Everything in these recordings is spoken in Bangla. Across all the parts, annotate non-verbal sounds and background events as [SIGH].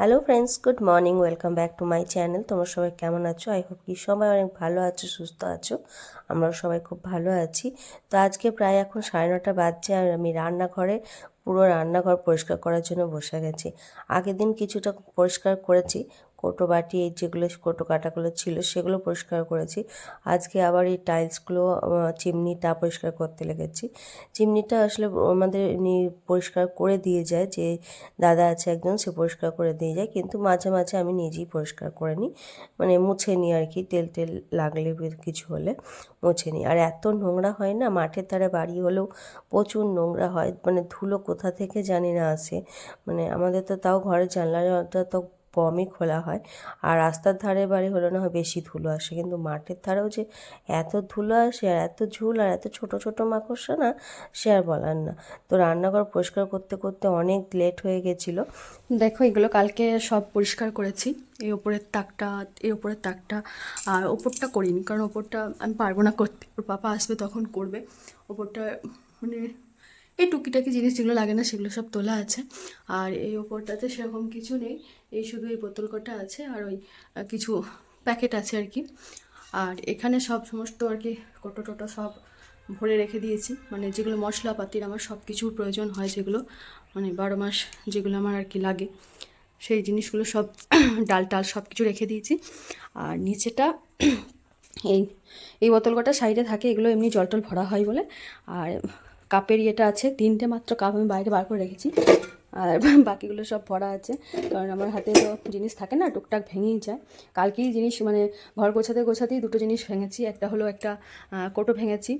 Hello friends good morning welcome back to my channel তোমরা সবাই কেমন আছো? আই হোপ কি সবাই অনেক ভালো আছো, সুস্থ আছো। আমরাও সবাই খুব ভালো আছি। তো আজকে প্রায় এখন সাড়ে নটা বাজছে আর আমি রান্নাঘরে, পুরো রান্নাঘর পরিষ্কার করার জন্য বসে গেছি। আগের দিন কিছুটা পরিষ্কার করেছি কোটো বাটি এই যেগুলো কোটো কাটাগুলো ছিল সেগুলো পরিষ্কার করেছি। আজকে আবার এই টাইলসগুলো চিমনিটা পরিষ্কার করতে লেগেছি। চিমনিটা আসলে আমাদের পরিষ্কার করে দিয়ে যায়, যে দাদা আছে একজন সে পরিষ্কার করে দিয়ে যায়, কিন্তু মাঝে মাঝে আমি নিজেই পরিষ্কার করে নিই। মানে মুছে নিই আর কি, তেল টেল লাগলে কিছু হলে মুছে নিই। আর এত নোংরা হয় না, মাঠের ধারে বাড়ি হলেও প্রচুর নোংরা হয় মানে ধুলো কোথা থেকে জানি না আসে। মানে আমাদের তো তাও ঘরের জানলাটা তো কমই খোলা হয়। আর রাস্তার ধারে বাড়ি হলে না হয় বেশি ধুলো আসে। কিন্তু মাঠের ধারেও যে এত ধুলো আসে আর এত ঝুল আর এত ছোট ছোট মাকড়সা না, সে আর বলার না। তো রান্নাঘর পরিষ্কার করতে করতে অনেক লেট হয়ে গেছিল। দেখো, এগুলো কালকে সব পরিষ্কার করেছি। এই ওপরের তাকটা, এই ওপরের তাকটা আর ওপরটা করিনি। কারণ ওপরটা আমি পারব না করতে। ওর পাপা আসবে তখন করবে। ওপরটা মানে এই টুকিটাকি জিনিস যেগুলো লাগে না সেগুলো সব তোলা আছে। আর এই ওপরটাতে সেরকম কিছু নেই। এই শুধু এই বোতল কটা আছে আর ওই কিছু প্যাকেট আছে আর কি। আর এখানে সব সমস্ত আর কি কোটো টোটো সব ভরে রেখে দিয়েছি। মানে যেগুলো মশলাপাতির আমার সব কিছুর প্রয়োজন হয় যেগুলো মানে বারো মাস যেগুলো আমার আর কি লাগে, সেই জিনিসগুলো সব [CLEARS THROAT] ডাল টাল সব কিছু রেখে দিয়েছি। আর নিচেটা [CLEARS THROAT] এই এই বোতল কটা সাইডে থাকে, এগুলো এমনি জল টল ভরা হয় বলে। আর কাপের ইয়েটা আছে, তিনটে মাত্র কাপ আমি বাইরে বার করে রেখেছি। আর [LAUGHS] বাকিগুলো সব ভরা আছে, কারণ আমার হাতে তো জিনিস থাকে না, টুকটাক ভেঙেই যায়। কালকেই জিনিস মানে ঘর গোছাতে গোছাতেই দুটো জিনিস ভেঙেছি, একটা হলো একটা কোটো ভেঙেছি,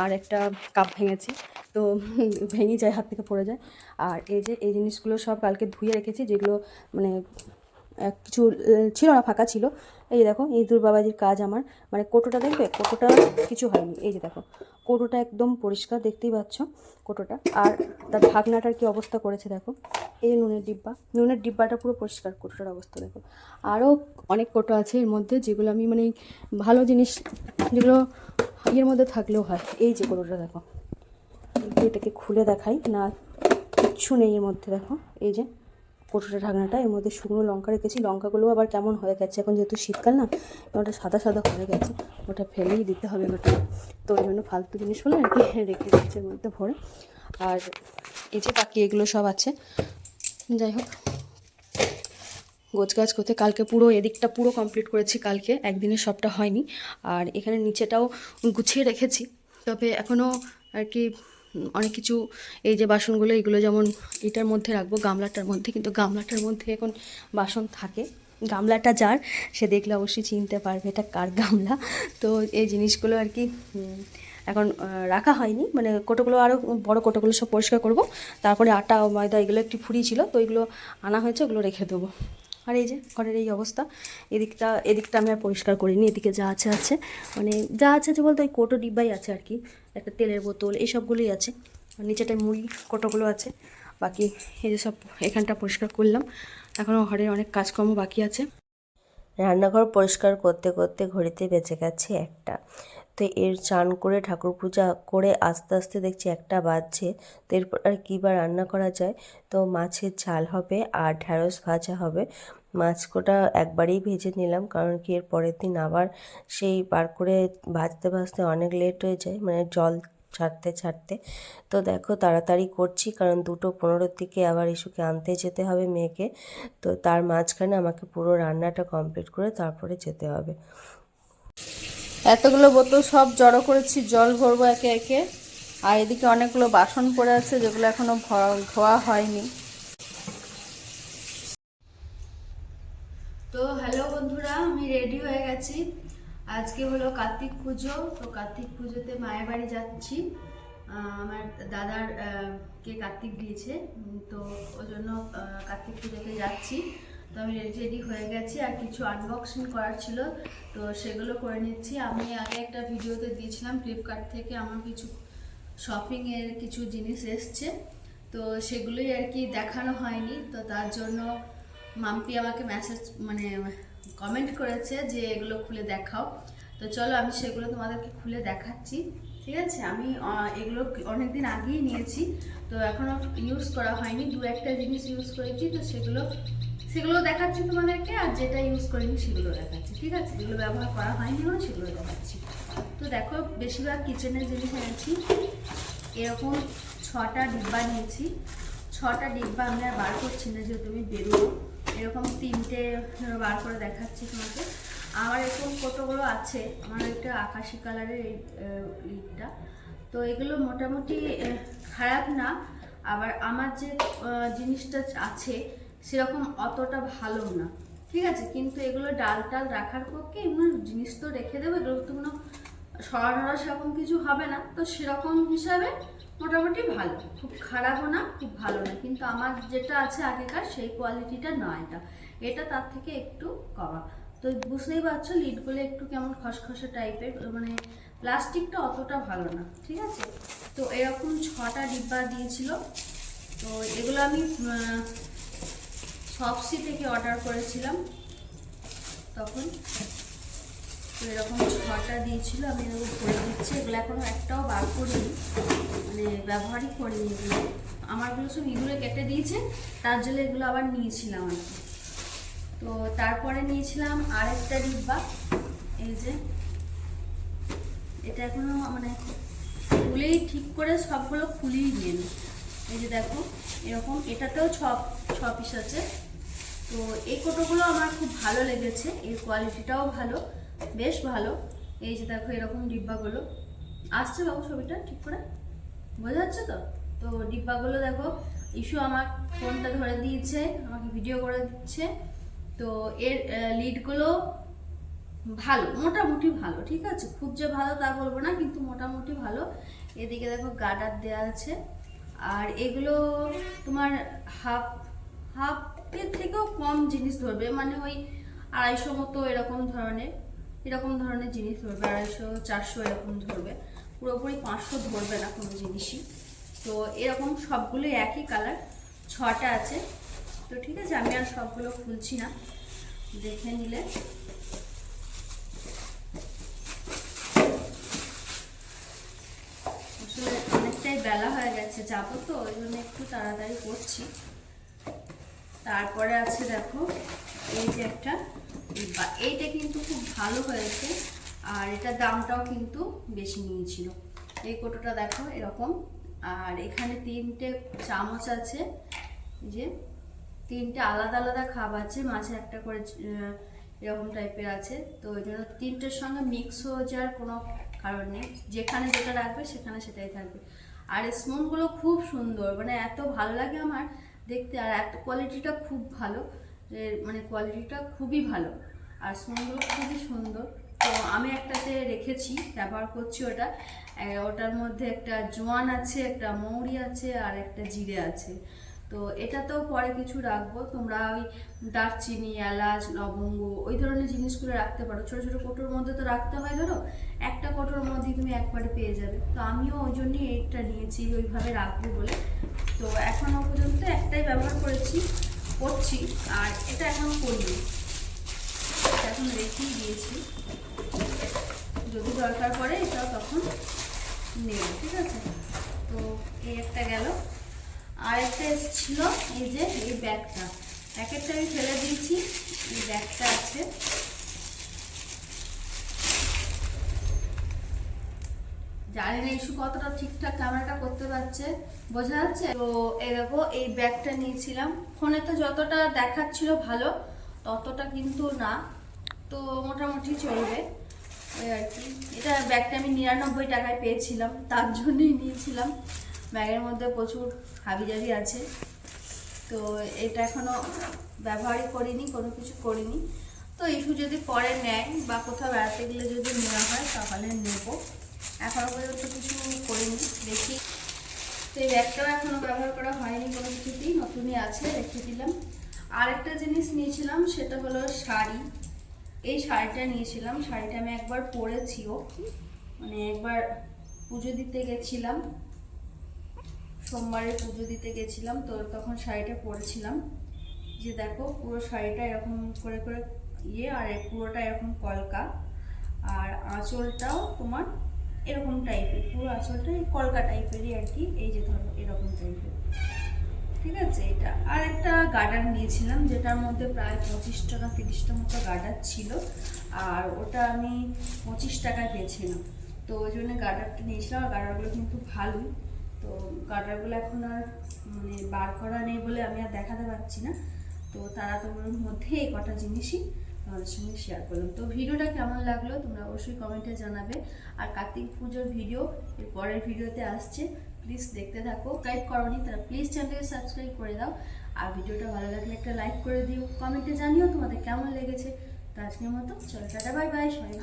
আর একটা কাপ ভেঙেছি। তো [LAUGHS] ভেঙেই যায়, হাত থেকে পড়ে যায়। আর এই যে, এই জিনিসগুলো সব কালকে ধুয়ে রেখেছি, যেগুলো মানে কিছু ছিল না, ফাঁকা ছিল। এই যে দেখো ইঁদুর বাবাজির কাজ আমার। মানে কোটোটা দেখবে? কোটোটা কিছু হয়নি। এই যে দেখো, কোটোটা একদম পরিষ্কার, দেখতেই পাচ্ছ কোটোটা। আর তার ঢাকনাটার কি অবস্থা করেছে দেখো? এই যে নুনের ডিব্বা। নুনের ডিব্বাটা পুরো পরিষ্কার, কোটোটার অবস্থা দেখো। আরও অনেক কোটো আছে এর মধ্যে, যেগুলো আমি মানে ভালো জিনিস, যেগুলো ইয়ের মধ্যে থাকলেও হয়। এই যে কোটোটা দেখো। এটাকে খুলে দেখাই, না, কিচ্ছু নেই এর মধ্যে দেখো। এই যে কোটোটা ঢাকনাটা, এর মধ্যে শুকনো লঙ্কা রেখেছি। লঙ্কাগুলো আবার কেমন হয়ে গেছে? এখন যেহেতু শীতকাল না, ওটা সাদা সাদা হয়ে গেছে। ওটা ফেলেই দিতে হবে ওটা তো ওই জন্য ফালতু জিনিসগুলো আর কি রেখে দিচ্ছি এর মধ্যে ভরে। আর এই যে বাকি এগুলো সব আছে, যাই হোক। গোছ গাছ করতে কালকে পুরো এদিকটা পুরো কমপ্লিট করেছি, কালকে একদিনে সবটা হয়নি। আর এখানে নিচেটাও গুছিয়ে রেখেছি। তবে এখনও আর কি অনেক কিছু, এই যে বাসনগুলো, এগুলো যেমন এটার মধ্যে রাখব, গামলাটার মধ্যে, কিন্তু গামলাটার মধ্যে এখন বাসন থাকে। গামলাটা যার, সে দেখলে অবশ্যই চিনতে পারবে এটা কার গামলা। তো এই জিনিসগুলো আর কি এখন রাখা হয়নি। মানে কোটোগুলো আরও বড় কোটোগুলো সব পরিষ্কার করব। তারপরে আটা, ময়দা, এগুলো একটু ফুরিয়েছিল তো এগুলো আনা হয়েছে, ওগুলো রেখে দেবো। আর এই যে ঘরের এই অবস্থা, এদিকটা এদিকটা আমি আর পরিষ্কার করিনি, এদিকে যা আছে আছে। মানে যা আছে আছে বলতে ওই কোটো ডিব্বাই আছে আর কি, একটা তেলের বোতল এইসবগুলোই আছে। নিচেটায় মুড়ি কোটোগুলো আছে, বাকি এই যে সব এখানটা পরিষ্কার করলাম। এখনও ঘরের অনেক কাজকর্ম বাকি আছে। রান্নাঘর পরিষ্কার করতে করতে ঘড়িতে বেঁচে গেছে একটা। তো এর চান করে ঠাকুর পূজা করে আস্তে আস্তে দেখছি একটা বাজছে। তো এরপর আর কী বা রান্না করা যায়? তো মাছের ঝাল হবে আর ঢ্যাঁড়স ভাজা হবে। মাছ কোটা একবারেই ভেজে নিলাম কারণ কি এর পরের দিন আবার সেই বার করে ভাজতে ভাজতে অনেক লেট হয়ে যায় মানে জল ছাড়তে ছাড়তে। তো দেখো তাড়াতাড়ি করছি কারণ দুটো পনেরোর দিকে আবার ইস্যুকে আনতে যেতে হবে মেয়েকে। তো তার মাঝখানে আমাকে পুরো রান্নাটা কমপ্লিট করে তারপরে যেতে হবে। এতগুলো বোতল সব জড়ো করেছি, জল ভরবো একে একে। আর এদিকে অনেকগুলো বাসন পড়ে আছে, যেগুলো এখনও ভ- ধোয়া হয়নি। তো হ্যালো বন্ধুরা, আমি রেডি হয়ে গেছি। আজকে হলো কার্তিক পুজো, তো কার্তিক পুজোতে মায়ের বাড়ি যাচ্ছি। আমার দাদার কে কার্তিক দিয়েছে তো ওই জন্য কার্তিক পুজোতে যাচ্ছি। তো আমি রেডি রেডি হয়ে গেছি। আর কিছু আনবক্সিং করার ছিল, তো সেগুলো করে নিচ্ছি। আমি আগে একটা ভিডিওতে দিয়েছিলাম ফ্লিপকার্ট থেকে আমার কিছু শপিংয়ের কিছু জিনিস এসছে। তো সেগুলোই আর কি দেখানো হয়নি। তো তার জন্য মাম্পি আমাকে মেসেজ মানে কমেন্ট করেছে যে এগুলো খুলে দেখাও। তো চলো আমি সেগুলো তোমাদেরকে খুলে দেখাচ্ছি। ঠিক আছে? আমি এগুলো অনেক দিন আগেই নিয়েছি। তো এখনও ইউজ করা হয়নি। দু একটা জিনিস ইউজ করেছি, তো সেগুলো সেগুলো দেখাচ্ছি তোমাদেরকে, আর যেটা ইউজ করিনি সেগুলো দেখাচ্ছি, ঠিক আছে? যেগুলো ব্যবহার করা হয়নি না সেগুলো দেখাচ্ছি। তো দেখো, বেশিরভাগ কিচেনের জিনিস এনেছি। এরকম ছটা ডিব্বা নিয়েছি। ছটা ডিব্বা আমি আর বার করছি না যেহেতু আমি বেরোবো। এরকম তিনটে বার করে দেখাচ্ছি তোমাকে। আমার এরকম কতগুলো আছে, আমার একটা আকাশি কালারের এই লিডটা তো এগুলো মোটামুটি খারাপ না। আবার আমার যে জিনিসটা আছে সেরকম অতটা ভালো না। ঠিক আছে? কিন্তু এগুলো ডাল টাল রাখার পক্ষে এমন জিনিস তো রেখে দেবে, এগুলো তো কোনো সরানোরা সেরকম কিছু হবে না। তো সেরকম হিসাবে মোটামুটি ভালো। খুব খারাপও না, খুব ভালো না। কিন্তু আমার যেটা আছে আগেকার সেই কোয়ালিটিটা নয় এটা। এটা তার থেকে একটু কমা। তো বুঝতেই পারছ লিডগুলো একটু কেমন খসখসে টাইপের মানে প্লাস্টিকটা অতটা ভালো না। ঠিক আছে? তো এরকম ছটা ডিব্বা দিয়েছিল। তো এগুলো আমি সবসি থেকে অর্ডার করেছিলাম। তখন তো এরকম ছটা দিয়েছিল, আমি এরকম করে দিচ্ছি। এগুলো এখনও একটাও বার করিনি মানে ব্যবহারই করিনি এগুলো। আমারগুলো সব ইঁদুরে কেটে দিয়েছে, তার জন্য এগুলো আবার নিয়েছিলাম আর তো তারপরে নিয়েছিলাম আরেকটা ডিব্বা, এই যে। এটা এখনও মানে খুলেই ঠিক করে সবগুলো খুলেই নিয়ে এই যে দেখো, এরকম এটাতেও ছ ছ পিস আছে। তো এই কোটোগুলো আমার খুব ভালো লেগেছে, এর কোয়ালিটিটাও ভালো, বেশ ভালো। এই যে দেখো এরকম ডিব্বাগুলো। আসছে বাবু ছবিটা ঠিক করে? বোঝা যাচ্ছে তো? তো ডিব্বাগুলো দেখো ইস্যু আমার ফোনটা ধরে দিয়েছে, আমাকে ভিডিও করে দিচ্ছে। তো এর লিডগুলো ভালো, মোটামুটি ভালো, ঠিক আছে? খুব যে ভালো তা বলব না, কিন্তু মোটামুটি ভালো। এদিকে দেখো গার্ডার দেওয়া আছে। আর এগুলো তোমার হাফ হাফ হাফের থেকেও কম জিনিস ধরবে মানে ওই আড়াইশো মতো এরকম ধরনের এরকম ধরনের জিনিস ধরবে, আড়াইশো, চারশো এরকম ধরবে। পুরোপুরি পাঁচশো ধরবে না কোনো জিনিসই। তো এরকম সবগুলো একই কালার ছটা আছে। তো ঠিক আছে, আমি আর সবগুলো খুলছি না। দেখে নিলে। আসলে অনেকটাই বেলা হয়ে গেছে, যাব তো, ওই জন্য একটু তাড়াতাড়ি করছি। তারপরে আছে দেখো, এই যে একটা এইটা কিন্তু খুব ভালো হয়েছে, আর এটার দামটাও কিন্তু বেশি নিয়েছিল। এই কোটোটা দেখো এরকম, আর এখানে তিনটে চামচ আছে যে তিনটে আলাদা আলাদা খাপ আছে, মাঝে একটা করে এরকম টাইপের আছে, তো ওই জন্য তিনটের সঙ্গে মিক্স হয়ে যাওয়ার কোনো কারণ নেই। যেখানে যেটা রাখবে সেখানে সেটাই থাকবে। আর স্পুনগুলো খুব সুন্দর মানে এত ভালো লাগে আমার দেখতে, আর এত কোয়ালিটিটা খুব ভালো। মানে কোয়ালিটিটা খুবই ভালো। আর স্পুনগুলো খুবই সুন্দর। তো আমি একটাতে রেখেছি, ব্যবহার করছি ওটা। ওটার মধ্যে একটা জোয়ান আছে, একটা মৌরি আছে, আর একটা জিরে আছে। তো এটা তো পরে কিছু রাখব। তোমরা ওই দারচিনি, এলাচ, লবঙ্গ, ওই ধরনের জিনিসগুলো রাখতে পারো। ছোটো ছোটো কোটোর মধ্যে তো রাখতে হয়, ধরো? একটা কোটোর মধ্যে তুমি একবারে পেয়ে যাবে। তো আমিও ওই জন্যই এইটা নিয়েছি, ওইভাবে রাখব বলে। তো এখনও পর্যন্ত একটাই ব্যবহার করেছি, করছি, আর এটা এখনও করিনি এখন রেখেই দিয়েছি। যদি দরকার পড়ে এটাও তখন নেব, ঠিক আছে? তো এই একটা গেল। আর একটা এসেছিল, এই যে, এই ব্যাগটা। প্যাকেটটা আমি ফেলে দিয়েছি, এই ব্যাগটা আছে। জানি না ইস্যু কতটা ঠিকঠাক ক্যামেরাটা করতে পারছে। বোঝা যাচ্ছে? তো এই দেখো, এই ব্যাগটা নিয়েছিলাম। ফোনে তো যতটা দেখাচ্ছিল ভালো, ততটা কিন্তু না। তো মোটামুটি চলবে। ওই আর কি। এটা ব্যাগটা আমি নিরানব্বই টাকায় পেয়েছিলাম, তার জন্যই নিয়েছিলাম। ব্যাগের মধ্যে প্রচুর হাবিজাবি আছে। তো এটা এখনও ব্যবহারই করিনি, কোনো কিছু করিনি। তো ইস্যু যদি পরে নেয় বা কোথাও বেড়াতে গেলে যদি নেওয়া হয়, তাহলে নেব। এখনও পর্যন্ত কিছু করিনি, দেখি। তো এই ব্যাগটাও এখনও ব্যবহার করা হয়নি কোনো কিছুতেই, নতুনই আছে রেখে দিলাম। আরেকটা জিনিস নিয়েছিলাম, সেটা হলো শাড়ি। এই শাড়িটা নিয়েছিলাম, শাড়িটা আমি একবার পরেছিও মানে একবার পুজো দিতে গেছিলাম। সোমবারে পুজো দিতে গেছিলাম, তো তখন শাড়িটা পরেছিলাম। যে দেখো, পুরো শাড়িটা এরকম করে করে ইয়ে আর পুরোটা এরকম কলকা। আর আঁচলটাও তোমার এরকম টাইপের পুরো আঁচলটা এই কলকা টাইপেরই আর কি, এই যে ধরো এরকম টাইপের ঠিক আছে, এটা আর একটা গার্ডার নিয়েছিলাম, যেটার মধ্যে প্রায় পঁচিশ টাকা তিরিশটা মতো গার্ডার ছিল, আর ওটা আমি পঁচিশ টাকায় পেয়েছিলাম। তো ওই জন্য গার্ডারটা নিয়েছিলাম, আর গার্ডারগুলো কিন্তু ভালোই। তো গার্ডারগুলো এখন আর মানে বার করা নেই বলে আমি আর দেখাতে পারছি না। তো তারা তোমার মধ্যে এই কটা জিনিসই তোমাদের সঙ্গে শেয়ার করলাম। তো ভিডিওটা কেমন লাগল তোমরা অবশ্যই কমেন্টে জানাবে। আর কার্তিক পুজোর ভিডিও এর পরের ভিডিওতে আসছে। প্লিজ দেখতে থাকো করো করনি তারা প্লিজ চ্যানেলকে সাবস্ক্রাইব করে দাও। আর ভিডিওটা ভালো লাগলে একটা লাইক করে দিও। কমেন্টে জানিও তোমাদের কেমন লেগেছে। তো আজকের মতো, চলো টাটা বাই বাই সবাই